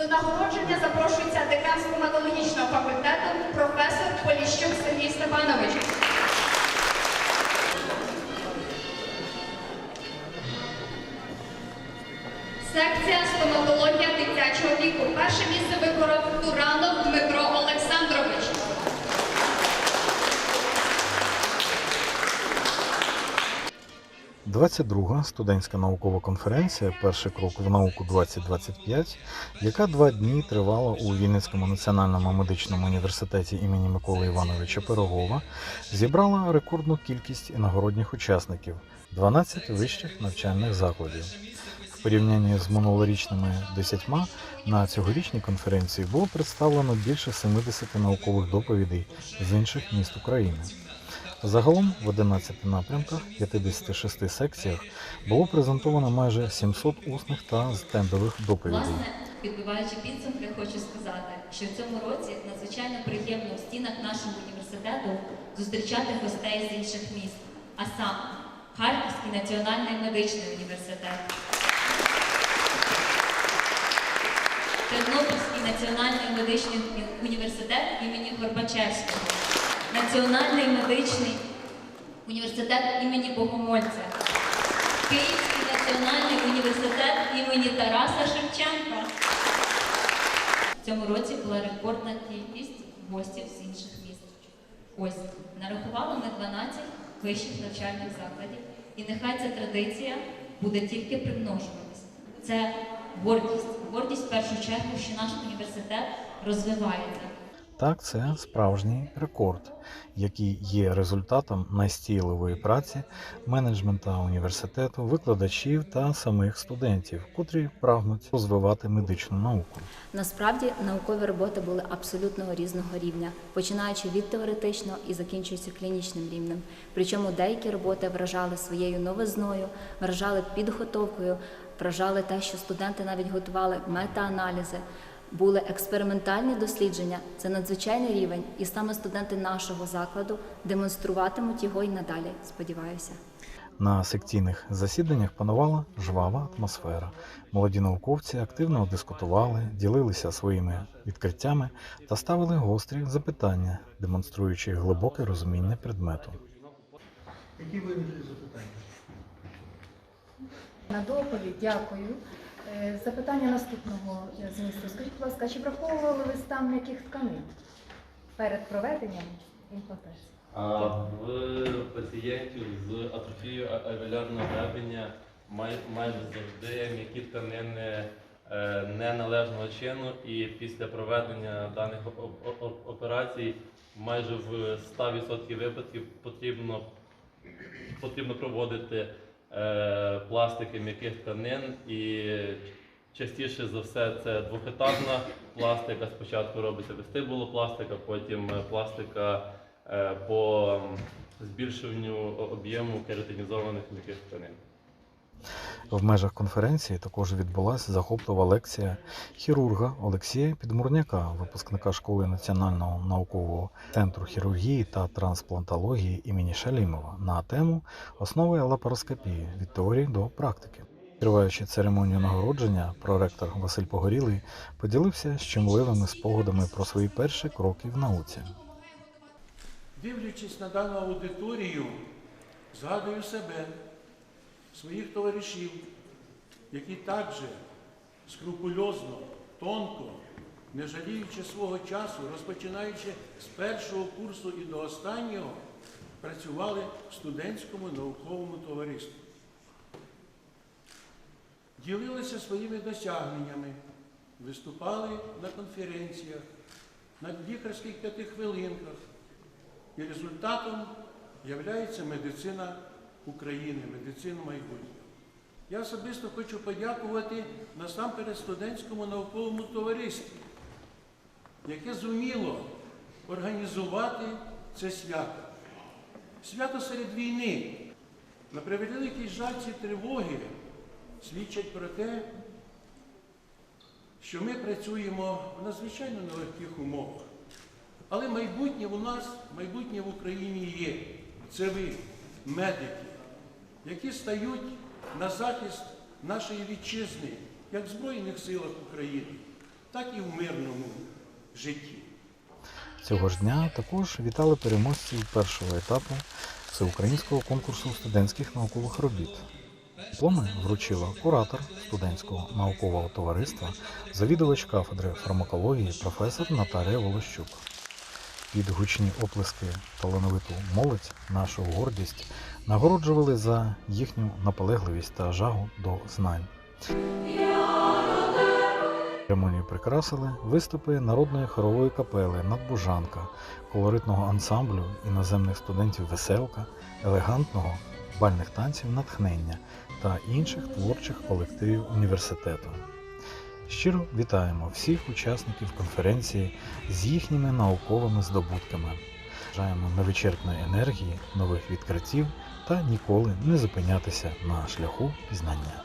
До нагородження запрошується декан стоматологічного факультету професор Поліщук Сергій Степанович. 22-га студентська наукова конференція Перший крок в науку 2025, яка два дні тривала у Вінницькому національному медичному університеті імені Миколи Івановича Пирогова, зібрала рекордну кількість іногородніх учасників 12 вищих навчальних закладів. В порівнянні з минулорічними десятьма на цьогорічній конференції було представлено більше 70 наукових доповідей з інших міст України. Загалом в 11 напрямках, 56 секціях було презентовано майже 700 усних та стендових доповідей. Власне, підбиваючи підсумки, хочу сказати, що в цьому році надзвичайно приємно в стінах нашого університету зустрічати гостей з інших міст, а саме Харківський національний медичний університет, Тернопільський національний медичний університет імені Горбачевського, Національний медичний університет імені Богомольця, Київський національний університет імені Тараса Шевченка. В цьому році була рекордна кількість гостів з інших міст. Ось, нарахували ми 12 вищих навчальних закладів, і нехай ця традиція буде тільки примножуватися. Це гордість. Гордість в першу чергу, що наш університет розвивається. Так, це справжній рекорд, який є результатом настійливої праці менеджмента університету, викладачів та самих студентів, котрі прагнуть розвивати медичну науку. Насправді наукові роботи були абсолютно різного рівня, починаючи від теоретичного і закінчуючи клінічним рівнем. Причому деякі роботи вражали своєю новизною, вражали підготовкою, вражали те, що студенти навіть готували метааналізи. Були експериментальні дослідження, це надзвичайний рівень, і саме студенти нашого закладу демонструватимуть його й надалі. Сподіваюся. На секційних засіданнях панувала жвава атмосфера. Молоді науковці активно дискутували, ділилися своїми відкриттями та ставили гострі запитання, демонструючи глибоке розуміння предмету. Які виникли запитання? На доповідь дякую. Е, Запитання наступного змісту. Скажіть, будь ласка, чи враховували ви стан м'яких тканин перед проведенням імплантації? А в пацієнтів з атрофією а- альвеолярного гребеня май, майже завжди м'які тканини е, неналежного чину, і після проведення даних операцій майже в 100% випадків потрібно, потрібно проводити е, пластики м'яких тканин і частіше за все це двохетапна пластика. Спочатку робиться вестибулопластика, потім е, пластика е, по збільшенню об'єму кератинізованих м'яких тканин. В межах конференції також відбулася захоплива лекція хірурга Олексія Підмурняка, випускника школи Національного наукового центру хірургії та трансплантології імені Шалімова на тему основи лапароскопії від теорії до практики. Триваючи церемонію нагородження, проректор Василь Погорілий поділився щемливими спогадами про свої перші кроки в науці. Дивлячись на дану аудиторію, згадую себе, своїх товаришів, які також скрупульозно, тонко, не жаліючи свого часу, розпочинаючи з першого курсу і до останнього, працювали в студентському науковому товаристві. Ділилися своїми досягненнями, виступали на конференціях, на лікарських п'ятихвилинках. І результатом є медицина України, медицина майбутнього. Я особисто хочу подякувати насамперед студентському науковому товариству, яке зуміло організувати це свято. Свято серед війни. На превеликий жаль ці тривоги свідчать про те, що ми працюємо в надзвичайно нелегких умовах. Але майбутнє у нас, майбутнє в Україні є. Це ви, медики, які стають на захист нашої вітчизни, як в Збройних силах України, так і в мирному житті. Цього ж дня також вітали переможців першого етапу всеукраїнського конкурсу студентських наукових робіт. Дипломи вручила куратор студентського наукового товариства, завідувач кафедри фармакології професор Наталія Волощук. Під гучні оплески талановиту молодь, нашу гордість, нагороджували за їхню наполегливість та жагу до знань. Церемонію прикрасили виступи народної хорової капели Надбужанка, колоритного ансамблю іноземних студентів Веселка, елегантного бальних танців Натхнення та інших творчих колективів університету. Щиро вітаємо всіх учасників конференції з їхніми науковими здобутками. Бажаємо невичерпної енергії, нових відкриттів та ніколи не зупинятися на шляху пізнання.